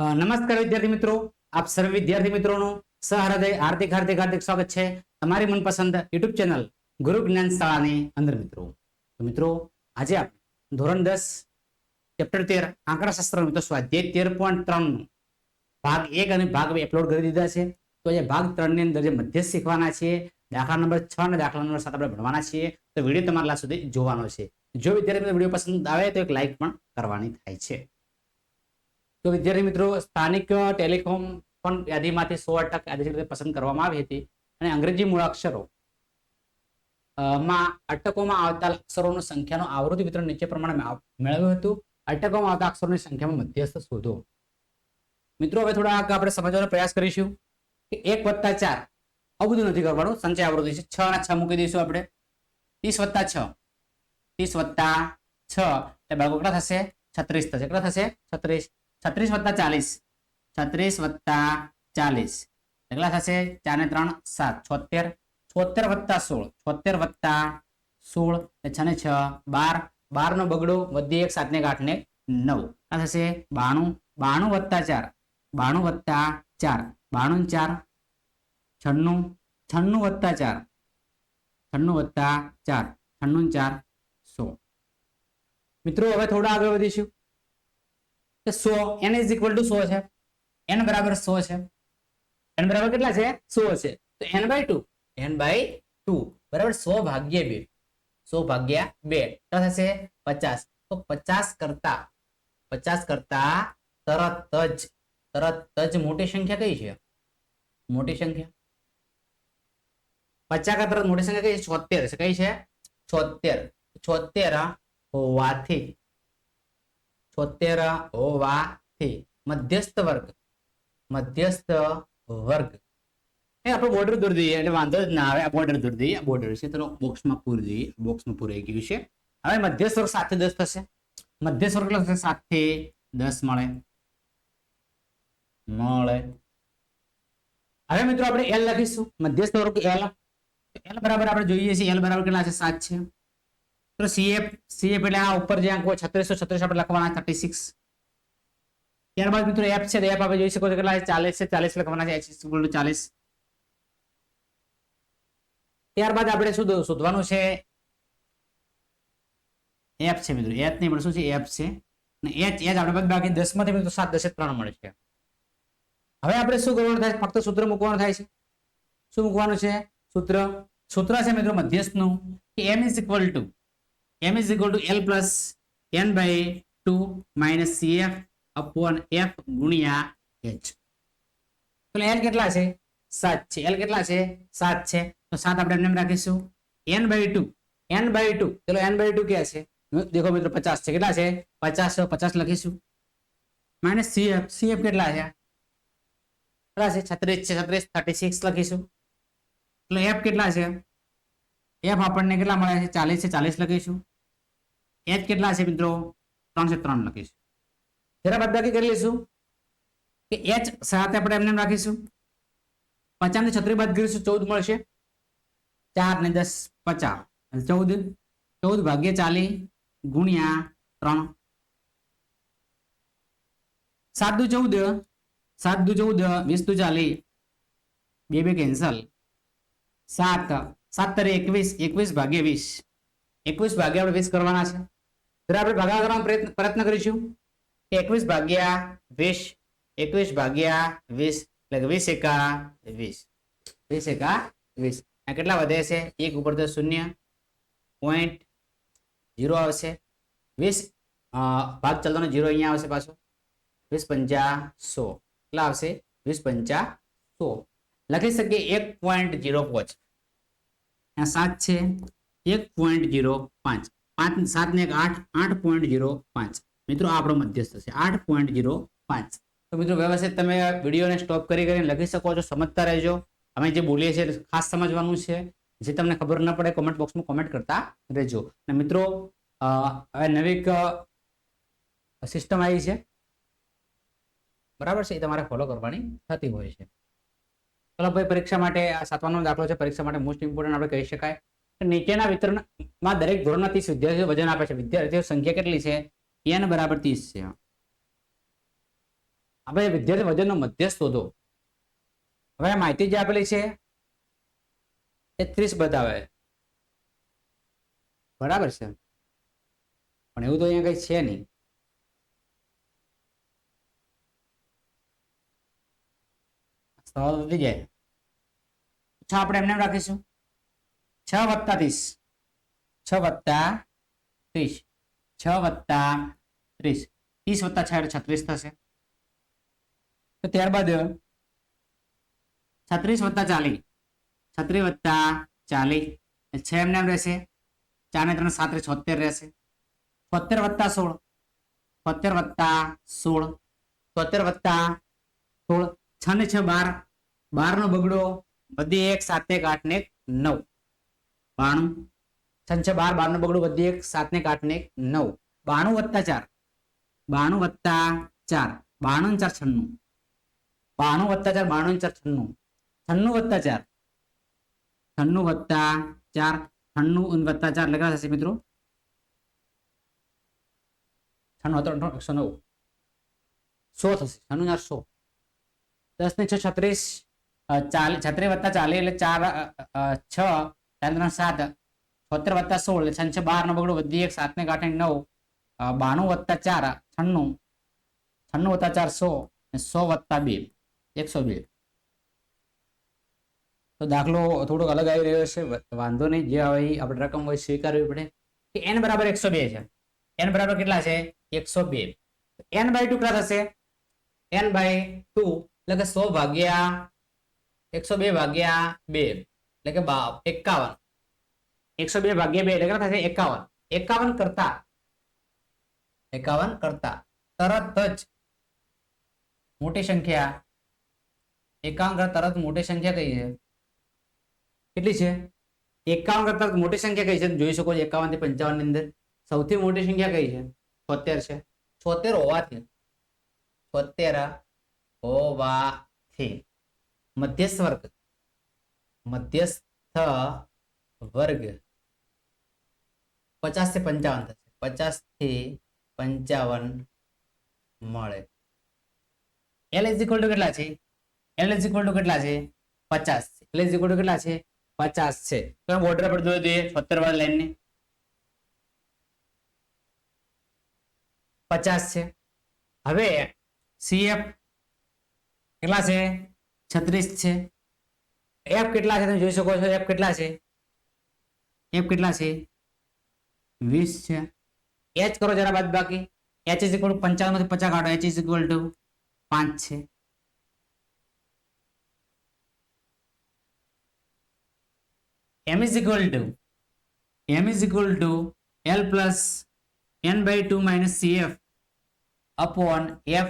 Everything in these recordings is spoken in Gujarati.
નમસ્કાર વિદ્યાર્થી મિત્રો. આપ સર્વ વિદ્યાર્થી મિત્રોનું સહૃદય હાર્દિક હાર્દિક હાર્દિક સ્વાગત છે તમારી મનપસંદ યુટ્યુબ ચેનલ ગુરુ જ્ઞાન શાળાની અંદર મિત્રો. તો મિત્રો, આજે આપણે ધોરણ દસ, ચેપ્ટર તેર આંકડાશાસ્ત્ર મિત્રો, સ્વાધ્યાય તેર પોઈન્ટ ત્રણ ભાગ એક અને ભાગ બે અપલોડ કરી દીધા છે. તો આજે ભાગ ત્રણની અંદર જે મધ્યસ્થ શીખવાના છે, દાખલા નંબર છ અને દાખલા નંબર સાત આપણે ભણવાના છીએ, તો વીડિયો તમારા સુધી જોવાનો છે. જો વિદ્યાર્થી વીડિયો પસંદ આવે તો એક લાઈક પણ કરવાની થાય છે. તો વિદ્યાર્થી મિત્રો, સ્થાનિક ટેલિકોમ પણ યાદીમાંથી સો અટક પસંદ કરવામાં આવી હતી. અને અંગ્રેજી મૂળાક્ષરો માં અટકોમાં આવતા અક્ષરોની સંખ્યાનું આવૃત્તિ વિતરણ નીચે પ્રમાણે મેળવ્યું હતું. અટકોમાં આવતા અક્ષરોની સંખ્યામાં મધ્યસ્થ શોધો. મિત્રો, હવે થોડા આપણે સમજવાનો પ્રયાસ કરીશું કે એક વત્તા ચાર. આવું બધું નથી કરવાનું. સંચય આવૃત્તિ છે. છ અને છ મૂકી દઈશું આપણે. ત્રીસ વત્તા છ. ત્રીસ વત્તા છ. એટલે બાળકો કેટલા થશે? છત્રીસ થશે. કેટલા થશે? છત્રીસ. છત્રીસ વત્તા ચાલીસ. છત્રીસ વત્તા ચાલીસ. કેટલા થશે? ચાર ને ત્રણ, સાત. છોતેર. છોતેર વત્તા સોળ. છોતેર વત્તા સોળ. છ ને છ. બાર. બાર નો બગડો વધી એક સાત ને આઠ ને નવ. આ થશે? બાણું. બાણું વત્તા ચાર. બાણું વત્તા ચાર. બાણું ચાર. છન્નું. છન્નું વત્તા ચાર. છન્નું વત્તા ચાર. છન્નું ચાર, સો. મિત્રો, હવે થોડા આગળ વધીશું. કે સો? એન ઇઝ ઇક્વલ ટુ સો છે. એન બરાબર સો છે. એન બરાબર કેટલા છે? સો છે. તો N by two N by two બરાબર સો ભાગ્યા બે. સો ભાગ્યા બે. થશે? પચાસ. તો પચાસ કરતા પચાસ કરતા તરત જ તરત જ મોટી સંખ્યા કઈ છે? મોટી સંખ્યા. પચાસ કરતા તરત મોટી સંખ્યા કઈ છે? છોતેર. છે કઈ છે? છોતેર. છોતેર હોવાથી છોતેર હોવાથી મધ્યસ્થ વર્ગ. મધ્યસ્થ વર્ગ. એ આપણે બોર્ડર દૂર દઈએ, એટલે વાંધો જ ના આવે. બોર્ડર દૂર દઈએ બોર્ડર છે. તો બોક્સમાં પૂરી દઈએ. બોક્સમાં પૂરાઈ ગયું છે. હવે મધ્યસ્થ વર્ગ સાત દસ થશે. મધ્યસ્થ વર્ગ લખશે સાતથી દસ મળે. મળે. હવે મિત્રો આપણે એલ લખીશું. મધ્યસ્થ વર્ગ એલ એલ બરાબર આપણે જોઈએ છીએ. એલ બરાબર કેટલા છે? સાત છે. તો સીએફ સીએફ એટલે આ ઉપર જે અંક છત્રીસો, છત્રીસ આપણે લખવાના થર્ટી સિક્સ ત્યારબાદ મિત્રો એપ છે, તો આપણે જોઈ શકો છો કેટલા ચાલીસ છે, ચાલીસ લખવાના છે એચ ઇક્વલ ચાલીસ. ત્યારબાદ આપણે શું શોધવાનું છે? એપ છે મિત્રો એચ નહીં, પણ શું છે? એપ છે. અને એચ એચ આપણે બાકી દસમાંથી મિત્રો સાત, દસે ત્રણ મળે છે. હવે આપણે શું કરવાનું થાય? ફક્ત સૂત્ર મૂકવાનું થાય છે. શું મૂકવાનું છે? સૂત્ર. સૂત્ર છે મિત્રો મધ્યસ્થનું. કે M is equal to m is equal to l plus n by 2 minus cf upon f ગુણ્યા h. તો l કેટલા છે 7 છે l કેટલા છે 7 છે તો 7 આપણે એમ રાખીશું n by 2 n by 2 ચલો n by 2 ક્યાં છે દેખો મિત્રો 50 છે કેટલા છે 50 છે 50 લખીશું માઇનસ cf cf કેટલા છે કેટલા છે 36 છે 36 36 લખીશું એટલે f કેટલા છે f આપણને કેટલા મળે છે 40 છે 40 લખીશું h કેટલા છે મિત્રો? 3 છે 3 લખીશું જરા બાદબાકી કરી લઈશું. કે એચ સાથે આપણે એમને એમ રાખીશું. 50 ને 36 બાદ કરીશું, ચૌદ મળશે. ચાર ને દસ, પચાસ. ચૌદ ચૌદ ભાગ્યા 40 ગુણ્યા 3 7 દુ 14 7 દુ ચૌદ, વીસ દુ 40 બે બે કેન્સલ. સાત સાત તરી એકવીસ એકવીસ ભાગ્યા વીસ. એકવીસ ભાગ્યા આપણે વીસ કરવાના છે. ત્યારે આપણે ભાગા કરવાનો પ્રયત્ન પ્રયત્ન કરીશું કે એકવીસ ભાગ્યા વીસ એકવીસ ભાગ્યા વીસ એટલે કે વીસ એકા વીસ વીસ એકા વીસ આ કેટલા વધે છે એક ઉપર તો શૂન્ય પોઈન્ટ જીરો આવશે વીસ અ, ભાગ ચાલતો જીરો અહીંયા આવશે પાછો વીસ પંચા સો કેટલા આવશે વીસ પંચા સો લખી શકીએ એક પોઈન્ટ જીરો પાંચ આ સાત છે એક પોઈન્ટ જીરો પાંચ પાંચ, સાત ને એક આઠ આઠ પોઈન્ટ જીરો પાંચ. મિત્રો આપણો મધ્યસ્થ છે. આઠ પોઈન્ટ જીરો પાંચ. તો મિત્રો, વ્યવસ્થિત તમે વિડીયોને સ્ટોપ કરી કરીને લખી શકો છો, સમજતા રહેજો. અમે જે બોલીએ છીએ ખાસ સમજવાનું છે. જે તમને ખબર ન પડે કોમેન્ટ બોક્સમાં કોમેન્ટ કરતા રહેજો. અને મિત્રો હવે નવી સિસ્ટમ આવી છે. બરાબર છે? એ તમારે ફોલો કરવાની થતી હોય છે. ચલો ભાઈ, પરીક્ષા માટે આ સાતવાનો દાખલો છે. પરીક્ષા માટે મોસ્ટ ઇમ્પોર્ટન્ટ આપણે કહી શકાય. નીચેના વિતરણમાં દરેક ધોરણના ત્રીસ વિદ્યાર્થીઓ વજન આપે છે. વિદ્યાર્થીઓ સંખ્યા કેટલી છે? એન બરાબર ત્રીસ છે. આપણે વિદ્યાર્થી વજનનો મધ્યસ્થ શોધો. હવે માહિતી જે આપેલી છે એ ત્રીસ બતાવે. બરાબર છે? પણ એવું તો અહીંયા કઈ છે નહીં. સવાલ વધી જાય. છ આપણે એમને એમ રાખીશું. છ વત્તા ત્રીસ. છ વત્તા ત્રીસ. છ વત્તા ત્રીસ. ત્રીસ વત્તા છ છત્રીસ થશે. તો ત્યારબાદ છત્રીસ વત્તા ચાલીસ. છત્રીસ વત્તા ચાલીસ. છ એમને એમ રહેશે. ચાર ને ત્રણ સાત છોતેર રહેશે. છોતેર વત્તા સોળ. છોતેર વત્તા સોળ. છોતેર વત્તા સોળ. છ ને છ બાર. બાર નો બગડો બધી એક, સાત એક, આઠ ને એક નવ. બાણું. છ છ બાર બાર બગડું વધી એક સાત ને એક ને એક નવ. બાણું વત્તા ચાર. બાણું વત્તા ચાર. બાણું ચાર છન્નું. બાણું વત્તા ચાર બાણું ચાર છન્નું. છન્નું વત્તા ચાર. છન્નું વત્તા ચાર. છન્નું વત્તા ચાર લખા થશે મિત્રો. છન્નું હતો એકસો નવ. સો થશે. છન્નું ચાર સો. દસ ને છ છત્રીસ. ચાલીસ છત્રીસ વત્તા ચાલીસ એટલે ચાર છ. ત્રણ સાત, છોતેર વત્તા સોળ, એટલે છન છે બાર નો બગડો વધી એક, સાત ને આઠ નવ બાણું વત્તા ચાર, છન્નું છન્નું વત્તા ચાર સો સો વત્તા બે, એકસો બે. તો દાખલો થોડોક અલગ આવી રહ્યો છે વાંધો નહીં, જે હવે આપણે રકમ હોય સ્વીકારવી પડે, કે એન બરાબર એકસો બે છે. એન બરાબર કેટલા છે? એકસો બે. એન બાય ટુ કેટલા થશે? એન બાય ટુ, એટલે કે સો ભાગ્યા એકસો બે ભાગ્યા બે. એટલે કે એકાવન. એકસો બે ભાગ્યા બે એટલે કેટલા થશે? એકાવન. એકાવન કરતા. એકાવન કરતા. તરત જ મોટી સંખ્યા. એકાવન કરતા તરત મોટી સંખ્યા કઈ છે? કેટલી છે? એકાવન કરતા મોટી સંખ્યા કઈ છે? જોઈ શકો છો એકાવનથી પંચાવનની અંદર સૌથી મોટી સંખ્યા કઈ છે? છોતેર છે. છોતેર હોવાથી છોતેર હોવાથી મધ્યસ્થ વર્ગ. મધ્યસ્થ વર્ગ પચાસથી પંચાવન થશે. પચાસથી પંચાવન મળે. એલ ઇઝ ઇક્વલ ટુ કેટલા છે? એલ ઇઝ ઇક્વલ ટુ કેટલા છે? પચાસ એલ ઇઝ ઇક્વલ ટુ કેટલા છે? પચાસ છે. તો બોર્ડર પર જોઈ દઈએ. સત્તર વાળી લાઈન ને. પચાસ છે. હવે સીએફ કેટલા છે? છત્રીસ છે. એફ કેટલા છે તમે જોઈ શકો છો? એફ કેટલા છે? એફ કેટલા છે? વીસ છે. એચ કરો જરા બાદ બાકી. એચ ઇઝ ઇક્વલ પંચાવનમાંથી પચાસ કાઢો. એચ ઇઝ ઇક્વલ ટુ પાંચ છે. M is equal to, m is equal to l plus n by 2 minus cf upon f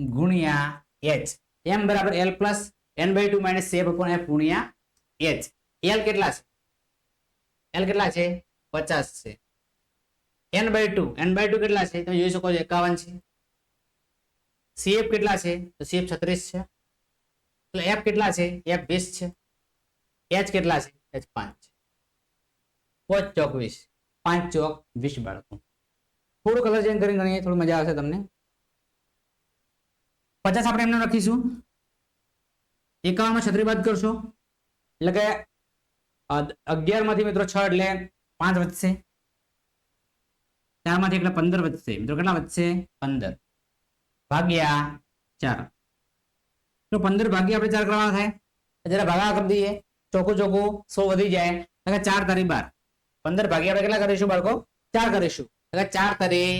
ગુણ્યા h. M બરાબર l plus n by 2 minus cf upon f ગુણ્યા h. L કેટલા છે? L કેટલા છે? 50 છે. n by 2 n by 2 કેટલા છે? તમે જોઈ શકો છો 51 છે. cf કેટલા છે? તો cf 36 છે. એટલે f કેટલા છે? f 20 છે. h કેટલા છે? h 5 છે. પોચ ચોક વીસ. પાંચ ચોક વીસ બાળકો. થોડું કલર ચેન્જ કરીને ગણીએ, થોડું મજા આવશે તમને. પચાસ આપણે એમને લખીશું. એકાવનમાં છત્રી બાદ કરશો? એટલે કે અગિયારમાંથી મિત્રો છ એટલે પાંચ વધશે. ચારમાંથી એટલે પંદર વધશે. મિત્રો કેટલા વધશે? પંદર. ભાગ્યા ચાર. તો પંદર ભાગ્યા આપણે ચાર કરવાના થાય. જરા ભાગા કરી દઈએ. ચોખ્ખું ચોખ્ખું સો વધી જાય. એટલે ચાર તારી બાર. પંદર ભાગ્યા આપણે કેટલા કરીશું બાળકો? ચાર કરીશું. એટલે ચાર તારી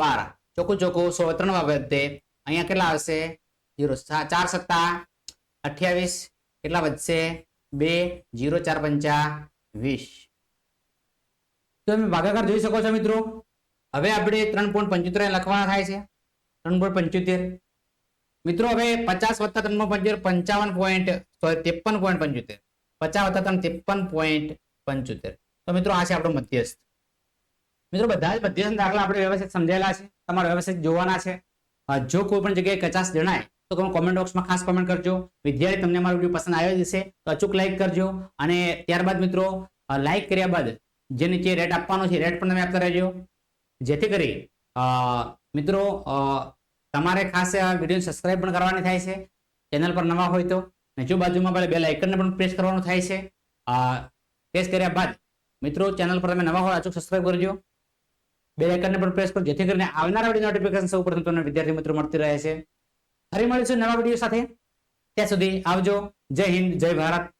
બાર. ચોખ્ખું ચોખ્ખું સો ત્રણ વધે અહીંયા કેટલા આવશે? જીરો. ચાર સત્તા અઠ્યાવીસ, કેટલા વધશે? બે, જીરો, ચાર, પંચા, વીસ. તો તમે ભાગાકાર જોઈ શકો છો મિત્રો. હવે આપણે ત્રણ પોઈન્ટ પંચોતેર લખવાના થાય છે. ત્રણ પોઈન્ટ પંચોતેર. મિત્રો, હવે પચાસ વત્તા ત્રણ પંચોતેર, પંચાવન પોઈન્ટ સોરી ત્રેપન પોઈન્ટ પંચોતેર. પચાસ વત્તા ત્રણ, ત્રેપન પોઈન્ટ પંચોતેર. તો મિત્રો, આ છે આપણો મધ્યસ્થ. મિત્રો, બધા જ મધ્યસ્થ દાખલા આપણે વ્યવસ્થિત સમજાયેલા છે. તમારે વ્યવસ્થિત જોવાના છે. જો કોઈ પણ જગ્યાએ કચાસ જણાય તો તમે કોમેન્ટ બોક્સમાં ખાસ કોમેન્ટ કરજો. વિદ્યાર્થી તમને મારો વીડિયો પસંદ આવ્યો હશે, તો અચૂક લાઈક કરજો. અને ત્યારબાદ મિત્રો લાઈક કર્યા બાદ જે નીચે રેટ આપવાનો છે રેટ પણ તમે આપતા રહેજો. જેથી કરી મિત્રો તમારે ખાસ વીડિયો સબસ્ક્રાઇબ પણ કરવાની થાય છે. ચેનલ પર નવા હોય તો અને બાજુમાં પહેલાં બેલ આઇકનને પણ પ્રેસ કરવાનું થાય છે. પ્રેસ કર્યા બાદ, મિત્રો ચેનલ પર તમે નવા હોય અચૂક સબસ્ક્રાઇબ કરજો. બે આઇકનને પણ પ્રેસ કરો, જેથી કરીને આવનારા વીડિયો નોટિફિકેશન સૌ પ્રથમ તમને વિદ્યાર્થી મિત્રો મળતી રહે છે. ફરી મળીશું નવા વીડિયો સાથે. ત્યાં સુધી આવજો. જય હિન્દ જય ભારત.